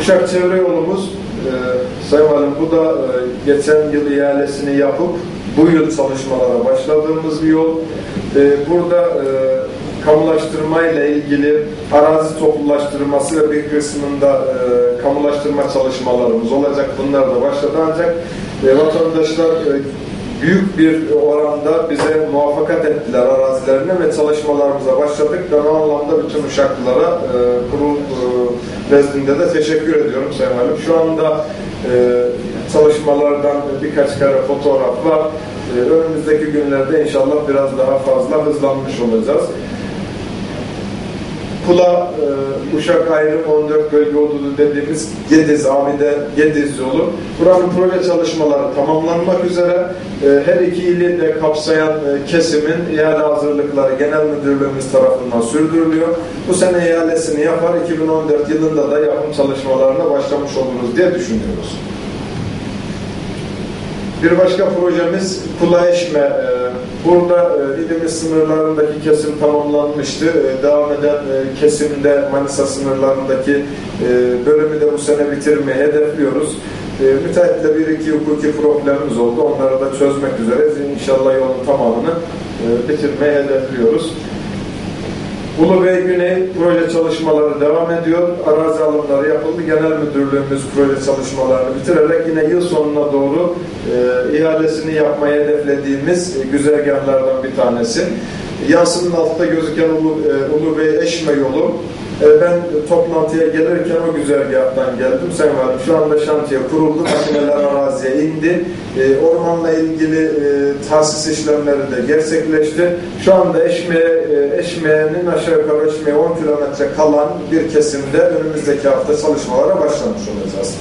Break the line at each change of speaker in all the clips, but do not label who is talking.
Uşak Çevre Yolumuz, e, Sayın Valim bu da e, geçen yıl ihalesini yapıp bu yıl çalışmalara başladığımız bir yol. E, burada e, kamulaştırma ile ilgili arazi toplulaştırması ve bir kısmında e, kamulaştırma çalışmalarımız olacak. Bunlar da başladı ancak e, vatandaşlar e, büyük bir oranda bize muvaffakat ettiler arazilerine ve çalışmalarımıza başladık. Ben o anlamda bütün uşaklılara e, kurul e, nezdinde de teşekkür ediyorum Sayın Valim. Şu anda e, çalışmalardan birkaç kare fotoğraf var. E, önümüzdeki günlerde inşallah biraz daha fazla hızlanmış olacağız. Kula e, Uşak ayrım 14 bölge hududu dediğimiz Gediz, Amide Gediz yolu. Buranın proje çalışmaları tamamlanmak üzere e, her iki ili de kapsayan e, kesimin ihale hazırlıkları genel müdürlüğümüz tarafından sürdürülüyor. Bu sene ihalesini yapar 2014 yılında da yapım çalışmalarına başlamış oluruz diye düşünüyoruz. Bir başka projemiz Kula Eşme. Ee, Burada e, ilimiz sınırlarındaki kesim tamamlanmıştı. Ee, Devam eden e, kesimde Manisa sınırlarındaki e, bölümü de bu sene bitirmeyi hedefliyoruz. Ee, Müteahhitle bir iki hukuki problemimiz oldu. Onları da çözmek üzere İnşallah yolun tamamını bitirmeyi hedefliyoruz. Ulubey Güney proje çalışmaları devam ediyor. Arazi alımları yapıldı. Genel Müdürlüğümüz proje çalışmalarını bitirerek yine yıl sonuna doğru e, ihalesini yapmaya hedeflediğimiz e, güzergahlardan bir tanesi. Yansının altta gözüken Ulu, e, Ulubey Eşme yolu e, ben toplantıya gelirken o güzergahtan geldim. Sayın Valim şu anda şantiye kuruldu. Makineler araziye indi. E, ormanla ilgili e, tahsis işlemleri de gerçekleşti. Şu anda Eşme'ye Eşme'nin aşağı yukarı Eşme'ye 10 kilometre kalan bir kesimde önümüzdeki hafta çalışmalara başlamış olacağız.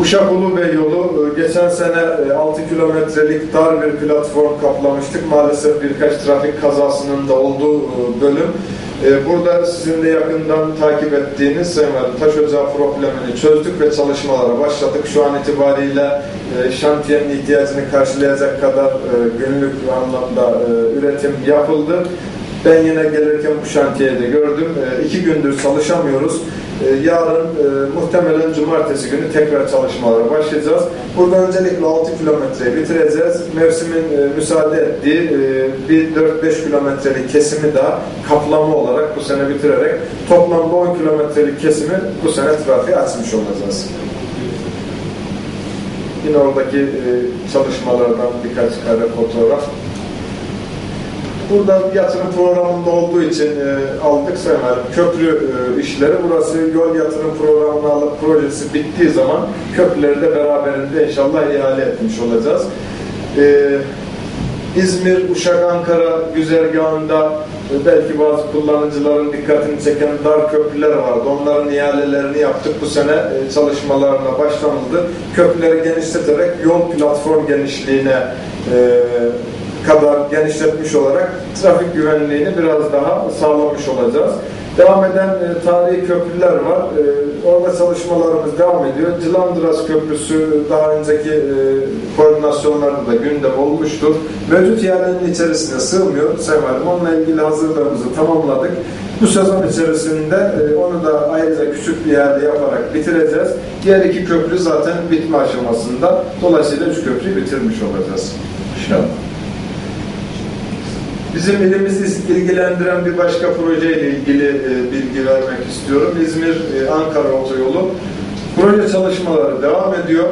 Uşak Ulubey yolu e, geçen sene 6 e, kilometrelik dar bir platform kaplamıştık. Maalesef birkaç trafik kazasının da olduğu e, bölüm. Burada sizin de yakından takip ettiğiniz Sayın taş ocağı problemini çözdük ve çalışmalara başladık. Şu an itibariyle şantiyenin ihtiyacını karşılayacak kadar günlük anlamda üretim yapıldı. Ben yine gelirken bu şantiyede gördüm. İki gündür çalışamıyoruz. Ee, yarın e, muhtemelen cumartesi günü tekrar çalışmalara başlayacağız. Burada öncelikle 6 kilometreyi bitireceğiz. Mevsimin e, müsaade ettiği e, bir 4-5 kilometrelik kesimi daha kaplama olarak bu sene bitirerek toplamda 10 kilometrelik kesimi bu sene trafiğe açmış olacağız. Yine oradaki e, çalışmalardan birkaç kare fotoğraf burada yatırım programında olduğu için e, aldık Sayın Köprü e, işleri. Burası yol yatırım programına alıp projesi bittiği zaman köprüleri de beraberinde inşallah ihale etmiş olacağız. E, İzmir, Uşak, Ankara güzergahında e, belki bazı kullanıcıların dikkatini çeken dar köprüler vardı. Onların ihalelerini yaptık. Bu sene e, çalışmalarına başlanıldı. Köprüleri genişleterek yol platform genişliğine e, kadar genişletmiş olarak trafik güvenliğini biraz daha sağlamış olacağız. Devam eden e, tarihi köprüler var. E, orada çalışmalarımız devam ediyor. Cilandıras Köprüsü daha önceki e, koordinasyonlarda da gündem olmuştur. Mevcut ihalenin içerisine sığmıyor. Sayın onunla ilgili hazırlığımızı tamamladık. Bu sezon içerisinde e, onu da ayrıca küçük bir yerde yaparak bitireceğiz. Diğer iki köprü zaten bitme aşamasında. Dolayısıyla üç köprüyü bitirmiş olacağız. İnşallah. Bizim ilimizi ilgilendiren bir başka projeyle ilgili e, bilgi vermek istiyorum. İzmir-Ankara e, otoyolu. Proje çalışmaları devam ediyor.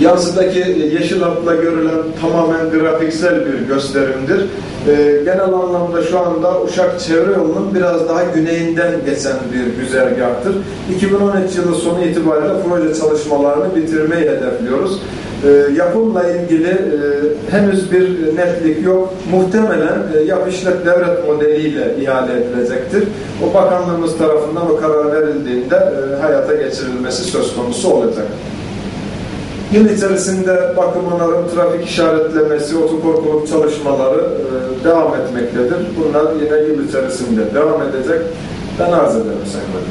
Yansıdaki e, yeşil hatla görülen tamamen grafiksel bir gösterimdir. E, genel anlamda şu anda Uşak Çevre Yolu'nun biraz daha güneyinden geçen bir güzergahtır. 2013 yılı sonu itibariyle proje çalışmalarını bitirmeyi hedefliyoruz. E, yapımla ilgili e, henüz bir netlik yok. Muhtemelen e, yap işlet devlet modeliyle ihale edilecektir. O bakanlığımız tarafından o karar verildiğinde e, hayata geçirilmesi söz konusu olacak. Yıl içerisinde bakım trafik işaretlemesi, otokorkuluk çalışmaları e, devam etmektedir. Bunlar yine yıl içerisinde devam edecek. Ben arz ederim Sayın.